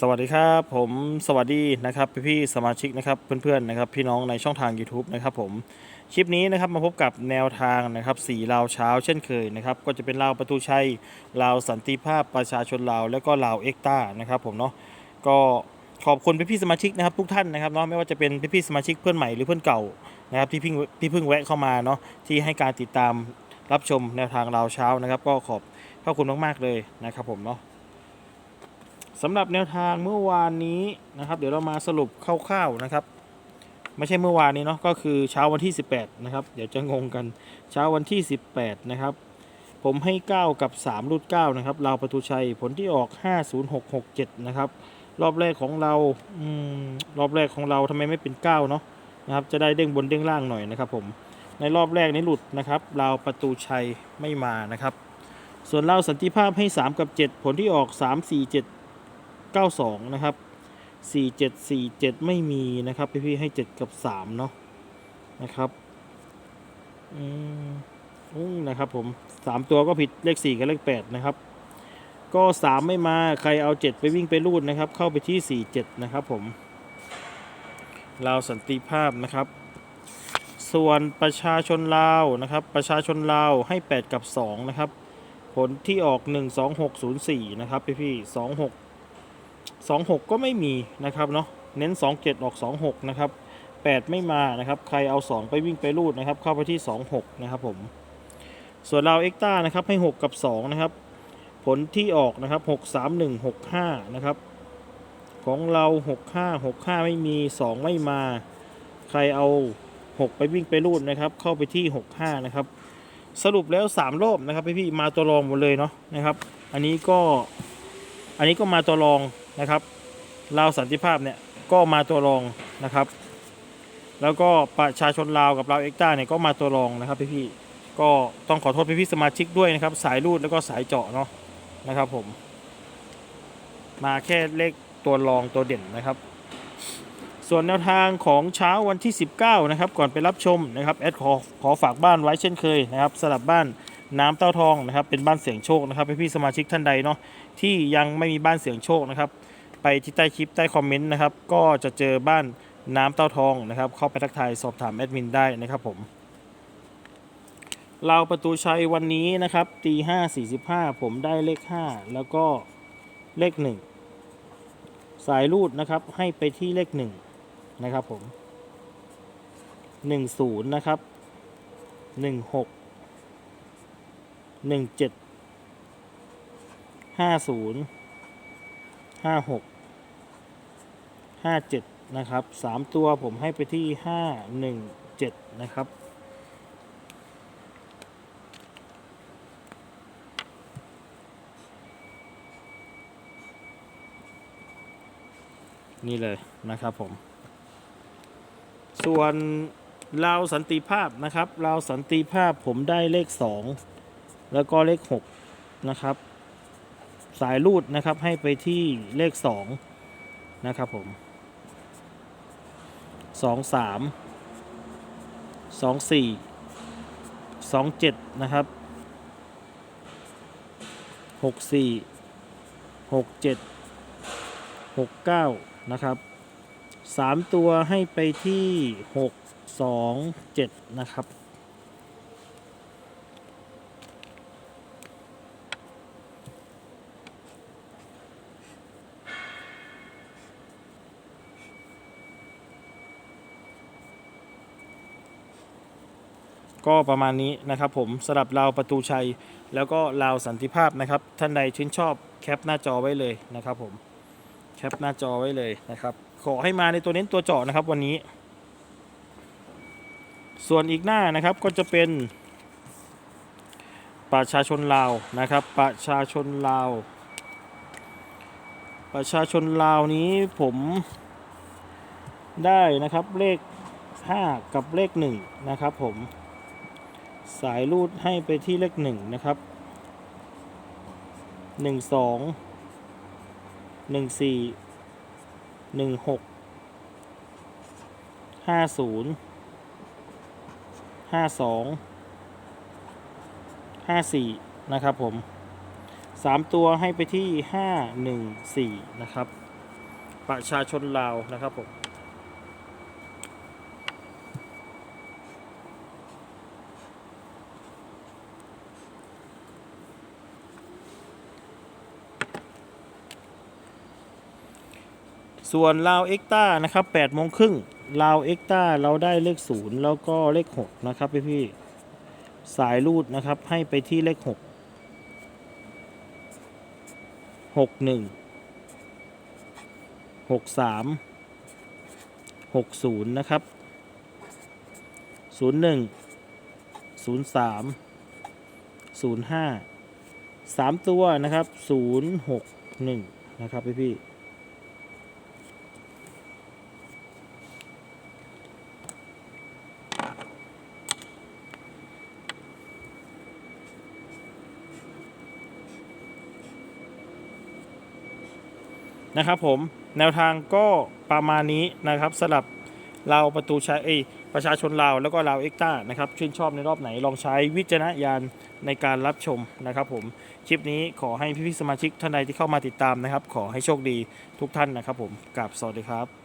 สวัสดีครับ ผมสวัสดีนะครับพี่พี่ๆสมาชิกนะครับเพื่อนๆนะครับพี่น้องในช่องทาง YouTube นะครับผมคลิปนี้นะครับมาพบกับแนวทางนะครับสีลาวเช้าเช่นเคยนะครับก็จะเป็นลาวประตูชัยลาวสันติภาพประชาชนลาว แล้วก็ลาวเอ็กต้านะครับผมเนาะก็ขอบคุณพี่พี่ๆสมาชิกนะครับทุกท่านนะครับเนาะไม่ว่าจะเป็นพี่พี่ๆสมาชิกเพื่อนใหม่หรือเพื่อนเก่านะครับที่เพิ่งที่เพิ่งแวะเข้ามาเนาะที่ให้การติดตามรับชมแนวทางลาวเช้านะครับ ก็ขอบพระคุณมากๆเลยนะครับผมเนาะ สำหรับแนวทางเมื่อวานนี้นะครับ เดี๋ยวเรามาสรุปคร่าวๆนะครับ ไม่ใช่เมื่อวานนี้เนาะก็คือเช้าวันที่ 18 นะครับ เดี๋ยวจะงงกันเช้าวันที่ 18 นะครับ ผมให้ 9 กับ 3 รูด9นะครับลาประตูชัยผลที่ออก 50667 นะครับ รอบแรกของเราอมรอบแรกของเราทำไมไม่เป็น 9 เนาะนะครับ จะได้เด้งบนเด้งล่างหน่อยนะครับ ผมในรอบแรกนี้หลุดนะครับลาประตูชัยไม่มานะครับ ส่วนเราสันติภาพให้ 3 กับ 7 ผลที่ออก 3 4 7 92 นะครับ 4747 ไม่มีนะครับ พี่พี่ให้ 7 กับ 3 เนาะนะครับอืมนะครับผม 3 ตัวก็ผิดเลข 4 กับเลข 8 นะครับ ก็ 3 ไม่มาใครเอา 7 ไปวิ่งไปรูดนะครับ เข้าไปที่ 47 นะครับผมลาวสันติภาพนะครับ ส่วนประชาชนลาวนะครับ ประชาชนลาวให้ 8 กับ 2 นะครับ ผลที่ออก 12604 นะครับ พี่พี่ๆ 26 ก็ไม่มีนะครับเนาะเน้น 27 ออก 26 นะครับ 8 ไม่มานะครับ ใครเอา 2 ไปวิ่งไปรูดนะครับ เข้าไปที่ 26 นะครับผม ส่วนเราเอ็กต้านะครับให้ 6 กับ 2 นะครับ ผลที่ออกนะครับ 6 3 1 6 5 นะครับ ของเรา 6 5 6 5 ไม่มี 2 ไม่มา ใครเอา 6 ไปวิ่งไปรูดนะครับ เข้าไปที่ 6 5 นะครับ สรุปแล้ว 3 รอบนะครับพี่ๆมาตัวรองหมดเลยเนาะนะครับ อันนี้ก็ อันนี้ก็มาตัวรอง นะครับลาวสันติภาพเนี่ยก็มาตัวรองนะครับ แล้วก็ประชาชนลาวกับลาวเอ็กต้าเนี่ยก็มาตัวรองนะครับพี่ๆก็ต้องขอโทษพี่ๆสมาชิกด้วยนะครับ สายรูดแล้วก็สายเจาะเนาะนะครับผม มาแค่เลขตัวรองตัวเด่นนะครับ ส่วนแนวทางของเช้าวันที่ 19 นะครับ ก่อนไปรับชมนะครับแอดขอขอฝากบ้านไว้เช่นเคยนะครับสลับบ้านน้ำเต้าทองนะครับเป็นบ้านเสียงโชคนะครับพี่ๆสมาชิกท่านใดเนาะที่ยังไม่มีบ้านเสียงโชคนะครับ ไปที่ใต้คลิปใต้คอมเมนต์นะครับ ก็จะเจอบ้านน้ำเต้าทองนะครับ เข้าไปทักทายสอบถามแอดมินได้นะครับผมเราประตูชัยวันนี้นะครับตีห้าสี่สิบห้าผมได้เลขห้าแล้วก็เลขหนึ่งสายรูดนะครับให้ไปที่เลขหนึ่งนะครับผมหนึ่งศูนย์นะครับหนึ่งหกหนึ่งเจ็ดห้าศูนย์ห้าหก ห้าเจ็ดนะครับสามตัวผมให้ไปที่ห้าหนึ่งเจ็ดนะครับ นี่เลยนะครับผม ส่วนลาวสันติภาพนะครับลาวสันติภาพผมได้เลขสองแล้วก็เลขหกนะครับ สายรูดนะครับให้ไปที่เลขสองนะครับผม สองสามสองสี่สองเจ็ดนะครับหกสี่หกเจ็ดหกเก้านะครับสามตัวให้ไปที่หกสองเจ็ดนะครับ ก็ประมาณนี้นะครับผมสำหรับราวประตูชัย แล้วก็ราวสันติภาพนะครับ ท่านใดชื่นชอบแคปหน้าจอไว้เลยนะครับผมแคปหน้าจอไว้เลยนะครับ ขอให้มาในตัวเน้นตัวเจาะนะครับวันนี้ ส่วนอีกหน้านะครับก็จะเป็น ประชาชนลาวนะครับ ประชาชนลาว ประชาชนลาวนี้ผมได้นะครับเลข 5 กับเลข 1 นะครับผม สายรูดให้ไปที่เลขหนึ่งนะครับหนึ่งสองหนึ่งสี่หนึ่งหกห้าศูนย์ห้าสองห้าสี่นะครับผมสามตัวให้ไปที่ห้าหนึ่งสี่นะครับ ประชาชนลาวนะครับผม ส่วนลาวเอ็กต้านะครับแปดโมงครึ่งลาวเอ็กต้าเราได้เลขศูนย์แล้วก็เลขหกนะครับพี่พี่สายรูดนะครับให้ไปที่เลขหกหกหนึ่งหกสามหกศูนย์นะครับศูนย์หนึ่งศูนย์สามศูนย์ห้าสามตัวนะครับศูนย์หกหนึ่งนะครับพี่พี่ นะครับผมแนวทางก็ประมาณนี้นะครับสลับเราประตูชัยเอประชาชนลาวแล้วก็ลาวเอ็กต้านะครับชื่นชอบในรอบไหนลองใช้วิจารณญาณในการรับชมนะครับผมคลิปนี้ขอให้พี่ๆสมาชิกท่านใดที่เข้ามาติดตามนะครับ ขอให้โชคดีทุกท่านนะครับผมกับสวัสดีครับ